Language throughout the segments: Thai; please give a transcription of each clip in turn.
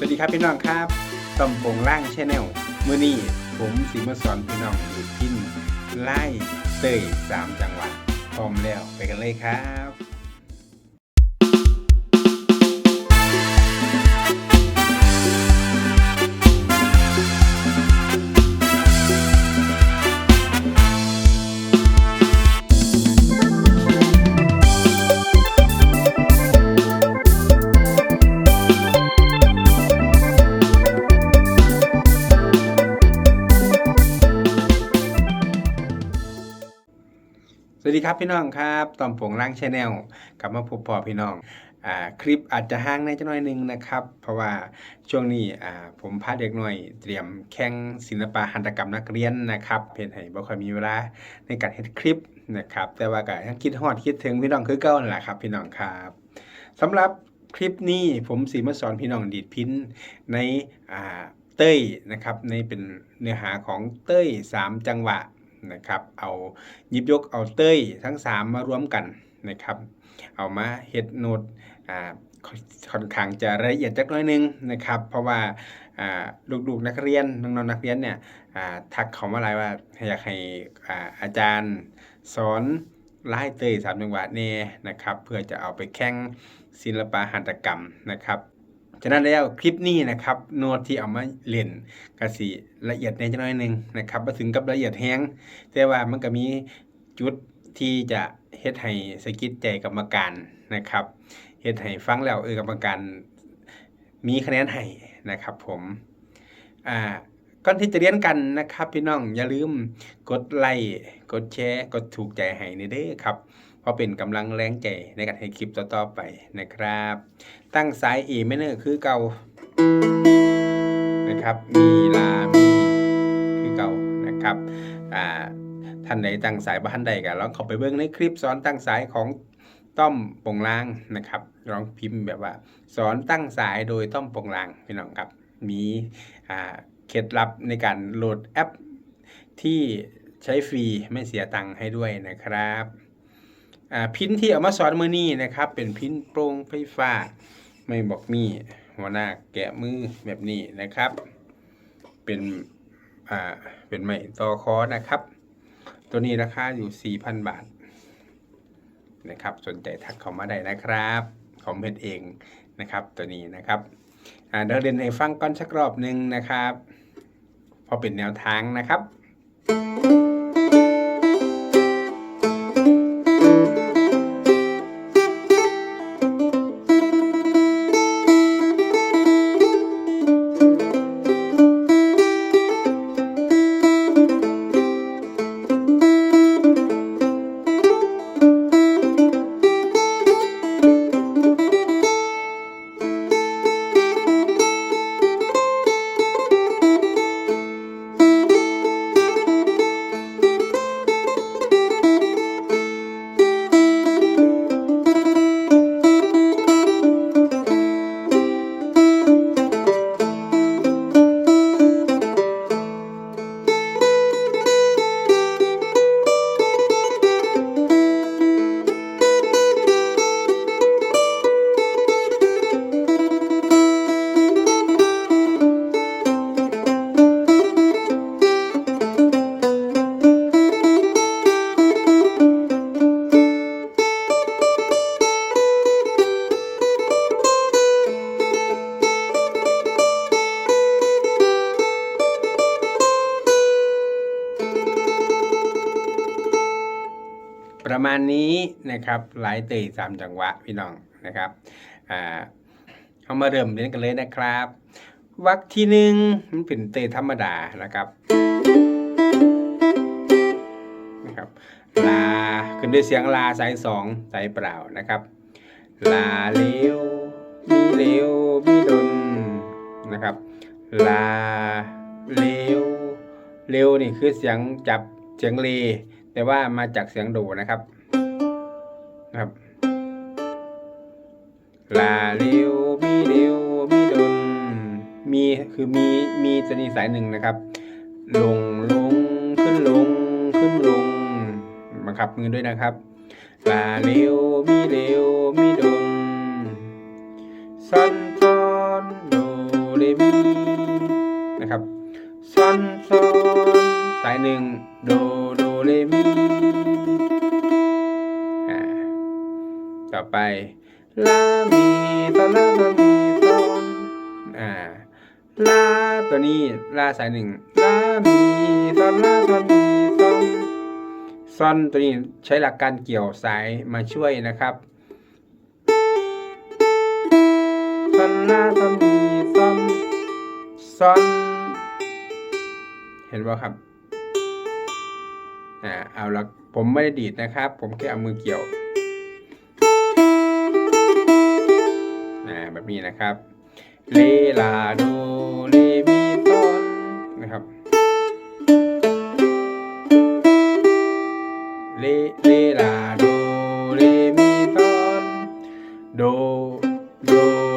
สวัสดีครับพี่น้องครับต่อมโปงล่างชแนลมื้อนี้ผมสีมาสอนพี่น้องอยู่ที่ไล่เตยสามจังหวัดพร้อมแล้วไปกันเลยครับ ครับพี่น้องครับตอมโปงล่างชาแนลกลับมาพบพอพี่น้องอคลิปอาจจะห่างในจักหน่อยหนึงนะครับ เพราะว่าช่วงนี้ผมพาเด็กหน่อย เตรียมแข่งศิลปะหัตถกรรมนักเรียนนะครับเพื่อให้บ่ค่อยมีเวลาในการเฮ็ดคลิปนะครับ แต่ว่าก็ยังคิดฮอดคิดถึงพี่น้องคือเก่านั่นแหละครับ พี่น้องครับสำหรับคลิปนี้ผมสีมาสอนพี่น้องดีดพินในเต้ยนะครับในเป็นเนื้อหาของเต้ยสามจังหวะ นะครับเอายิบยกเอาเต้ยทั้ง 3 มารวมกันนะครับเอามาเฮ็ดโน้ตค่อนข้างจะละเอียดจักน้อยหนึงนะครับเพราะว่าลูกๆนักเรียนน้องๆนักเรียนเนี่ยทักเขามาหลายว่าอยากให้อาจารย์สอนไล่เตยสามจังหวะแน่นะครับเพื่อจะเอาไปแข่งศิลปะหัตถกรรมนะครับ ฉะนั้นแล้วคลิปนี้นะครับโน้ตที่เอามาเล่นก็สิละเอียดในจักหน้อยหนึ่งนะครับบ่ถึงกับละเอียดแฮงแต่ว่ามันก็มีจุดที่จะเฮ็ดให้สะกิดใจกรรมการนะครับเฮ็ดให้ฟังแล้วเออกรรมการมีคะแนนให้นะครับ ผมอ่าก่อนที่จะเรียนกันนะครับ พี่น้องอย่าลืมกดไลค์กดแชร์กดถูกใจให้ในเด้อครับ เพราะเป็นกำลังแรงใจในการให้คลิปต่อๆไปนะครับ ตั้งสาย A minor คือเก่านะครับ มีลามีคือเก่านะครับอ่าท่านใดตั้งสายบ้านใดก็ลองเข้าไปเบิ่งในคลิปสอนตั้งสายของต้อมปงลางนะครับลองพิมพ์แบบว่า สอนตั้งสายโดยต้อมปงลางพี่น้องครับ มีเคล็ดลับในการโหลดแอปที่ใช้ฟรีไม่เสียตังค์ให้ด้วยนะครับ พินที่เอามาสอนมือนี้นะครับ เป็นพินโปร่งไฟฟ้า ไม่บอกมีหัวหน้าแกะมือแบบนี้นะครับ เป็นอ่าเป็นไม้ต่อคอนะครับ ตัวนี้ราคาอยู่ 4,000 บาทนะครับ สนใจทักเข้ามาได้นะครับผมเพชรเองนะครับ ตัวนี้นะครับอ่าเดี๋ยวเรียนให้ฟังก่อนสักรอบหนึ่งนะครับ พอเป็นแนวทางนะครับ ประมาณนี้นะครับหลายเตยสามจังหวะพี่น้องนะครับอ่าเอามาเริ่มเรียนกันเลยนะครับวรรคที่หนึ่งมันเป็นเตยธรรมดานะครับนะครับลาขึ้นด้วยเสียงลาสายสองสายเปล่านะครับลาเร็วมีเร็วมีดนนะครับลาเร็วเร็วนี่คือเสียงจับเสียงเล แต่ว่ามาจากเสียงโดนะครับนะครับลาเร็วมีเร็วมีดนมีคือมีมีตัวนี้สายหนึ่งนะครับ ลงลงขึ้นลงขึ้นลงบังคับมือด้วยนะครับลาเร็วมีเร็วมีดนซอนฟอนโดเรมีนะครับซอนซอนสายหนึ่งโด เรมีอ่าต่อไปลามีตอนลาตอนมีตอนอ่าลาตัวนี้ลาสายหนึ่งลามีตอนลาตอนมีตอนซอนตัวนี้ใช้หลักการเกี่ยวสายมาช่วยนะครับซอนลาซอนมีซอนซอน เห็นป่ะครับ อ่าเอาละผมไม่ได้ดีดนะครับ ผมแค่เอามือเกี่ยวอ่าแบบนี้นะครับเลลาโดเลมีตอนนะครับเลเลลาโดเลมีตอนโดโด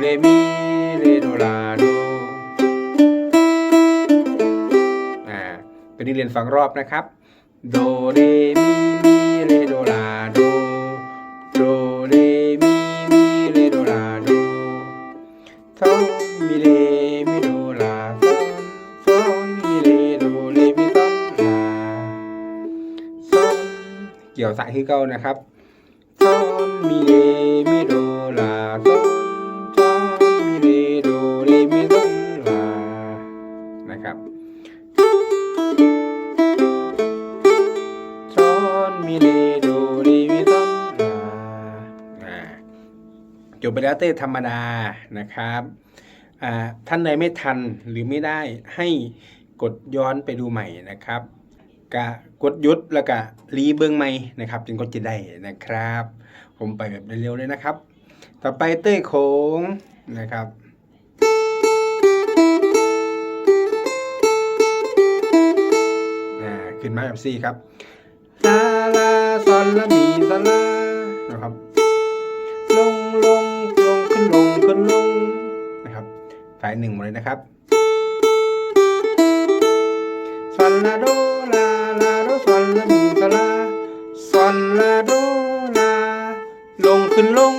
เลมีเลโดลาโดอ่าเป็นนี้เรียนสองรอบนะครับ โดเรมีมีเลโดลาโดโดเรมีมีเลโดลาโดโซมีเลมีโดลาโซโซมีเลโดเลมีโซลาโซเกี่ยวสายคือเก่านะครับโซมีเลมีโดลาโซโซมีเลโดเลมีโซ แล้วเต้ธรรมดานะครับท่านใดไม่ทันหรือไม่ได้ให้กดย้อนไปดูใหม่นะครับกะกดยุดแล้วก็รีเบิ้งใหม่นะครับจึงก็จะได้นะครับ ผมไปแบบเร็วๆเลยนะครับ ต่อไปเต้โค้งนะครับขึ้นมาแบบสี่ครับลาลาซอนละมีซอนลานะครับ ลงขึ้นลงนะครับสายหนึ่งหมดเลยนะครับซอนลาโดลาลาโดซอนลามีซาลาซอนลาโดลาลงขึ้นลง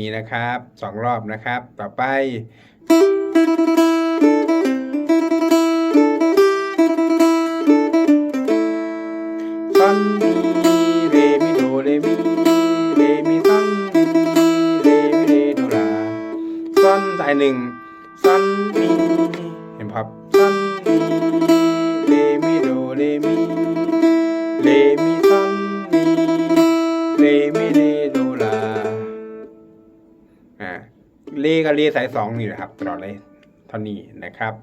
นี้นะครับสองรอบนะครับ ต่อไป ซอนมีเรมิโดเรมิเรมิซอนมีเรมิเรโดลาซอนสายหนึ่งซอนมีเห็นพับซอนมีเรมิโดเรมิเรมิ เลกับเลสายสองนี่แหละครับตลอดเลยเท่านี้นะครับ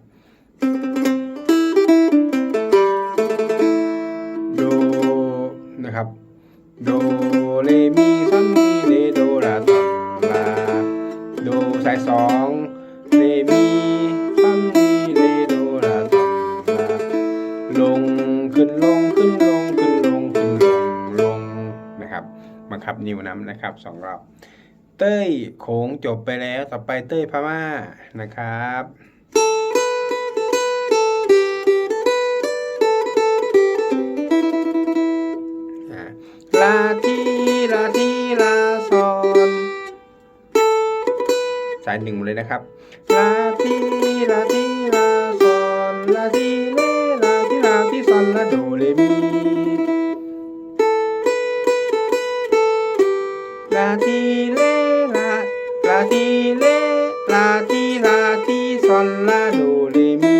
โดนะครับโดเรมีซอนมีเรโดลาซอนลาโดสายสองเรมีซอนมีเรโดลาซอนลาลงขึ้นลงขึ้นลงขึ้นลงขึ้นลงลงนะครับบังคับนิ้วน้ำนะครับสองรอบ เต้ยโขงจบไปแล้วต่อไปเต้ยพม่านะครับลาทีลาทีลาซอน สายหนึ่งหมดเลยนะครับ ทีเลลาทีลาทีซอนลาโดเรมี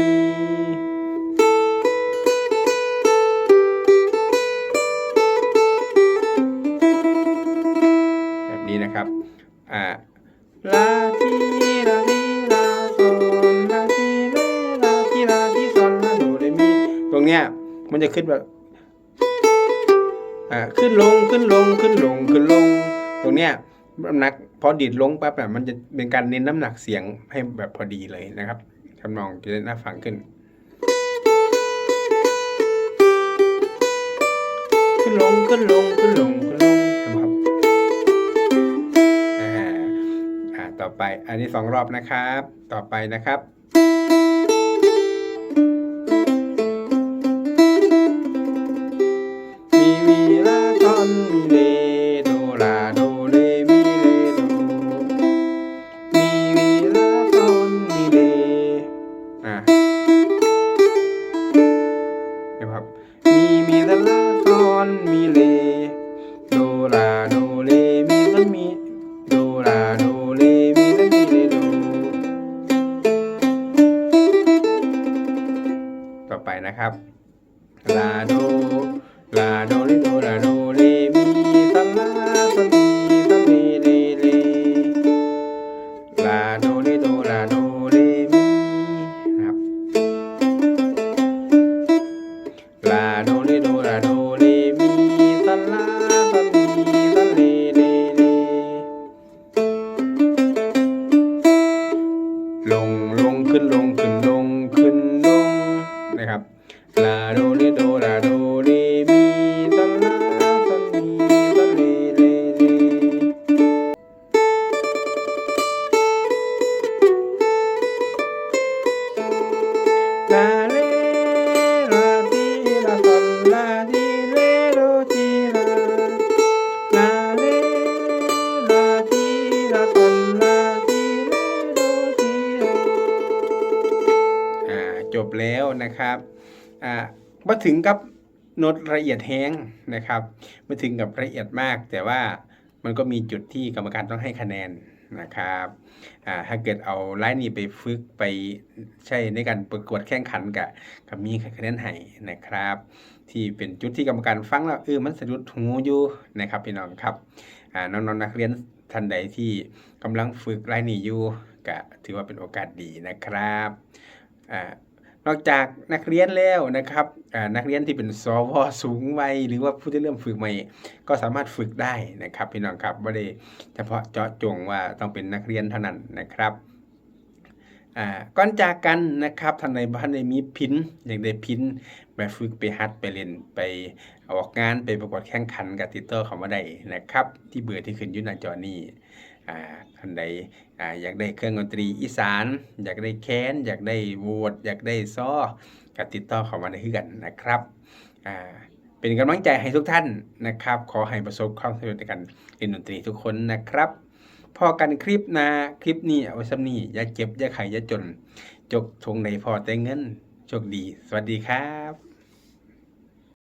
แบบนี้นะครับ อ่าลาทีลาทีลาโซนลาทีเลลาทีลาทีซอนลาโดเรมี ตรงเนี้ยมันจะขึ้นแบบอ่าขึ้นลงขึ้นลงขึ้นลงขึ้นลง ตรงเนี้ย น้ำหนักพอดีดลงปั๊บแบบมันจะเป็นการเน้นน้ำหนักเสียงให้แบบพอดีเลยนะครับทำนองจะได้น่าฟังขึ้น ขึ้นลงขึ้นลงขึ้นลงขึ้นลงครับอ่าอ่าต่อไปอันนี้สองรอบนะครับ ต่อไปนะครับ เนะครับอ่ามาถึงกับโน้ตละเอียดแห้งนะครับมาถึงกับละเอียดมาก แต่ว่ามันก็มีจุดที่กรรมการต้องให้คะแนนนะครับถ้าเกิดเอาไลน์นี้ไปฝึกไปใช้ในการประกวดแข่งขันกับกับมีคะแนนให้นะครับ ที่เป็นจุดที่กรรมการฟังแล้วเออมันสะดุดหูอยู่นะครับพี่น้องครับน้องๆนักเรียนท่านใดที่กำลังฝึกไลน์นี้อยู่ก็ถือว่าเป็นโอกาสดีนะครับ นอกจากนักเรียนแล้วนะครับนักเรียนที่เป็นสวสูงวัยหรือว่าผู้ที่เริ่มฝึกใหม่ ก็สามารถฝึกได้นะครับพี่น้องครับไม่ได้เฉพาะเจาะจงว่าต้องเป็นนักเรียนเท่านั้นนะครับก่อนจากกันนะครับท่านในบ้านในมีพินอยากได้พินไปฝึกไปฮัดไปเรียนไปออกงานไปประกวดแข่งขันกับติโต้เขามาได้นะครับ ที่เบอร์ที่ขึ้นยู่หน้าจอนี้ อ่าท่านใดอ่าอยากได้เครื่องดนตรีอีสาน อยากได้แคนอยากได้โหวดอยากได้ซ้อก็ติดต่อเข้ามาได้คือกันนะครับอ่าเป็นกำลังใจให้ทุกท่านนะครับ ขอให้ประสบความสำเร็จในการเล่นดนตรีทุกคนนะครับพอกันคลิปนะคลิปนี้เอาไว้ซ้ำนี้อย่าเก็บอย่าไขอย่าจน จกทงในพอแต่เงินโชคดี สวัสดีครับ